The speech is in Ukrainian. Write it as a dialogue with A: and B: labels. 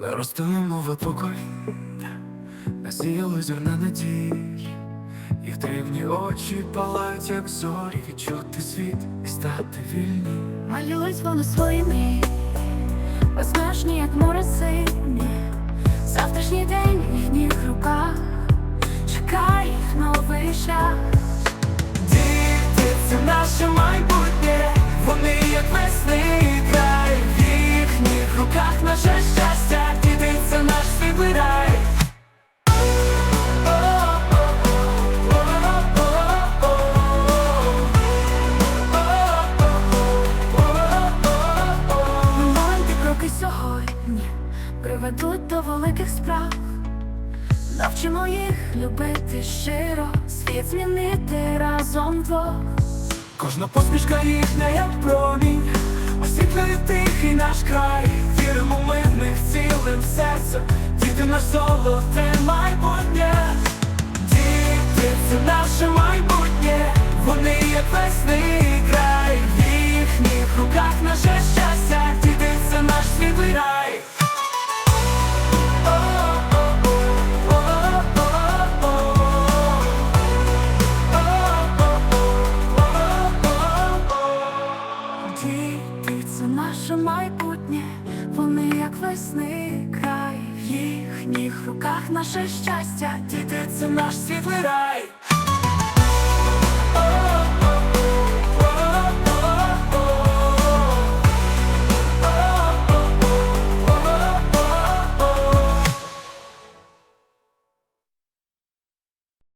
A: Розстелимо випокой, насіяли зерна надій, їх дивні очі палають, як зорі, відчути світ і стати вільні.
B: Малюють вони свої мрії, безмежні, як море сині. Завтрашній день в їхніх руках. Чекає їх новий шлях.
A: Діти, це наше майбутнє, вони як весни край, в їхніх руках наше щастя,
B: приведуть до великих справ. Навчимо їх любити щиро, світ змінити разом двох.
A: Кожна посмішка їхня, як промінь, освітлює тихий наш край, віримо ми в них цілим серцем, діти наш золоте майбутнє,
B: це наше майбутнє, вони як весни край, в їхніх руках наше щастя,
A: Діти, це наш світлий рай.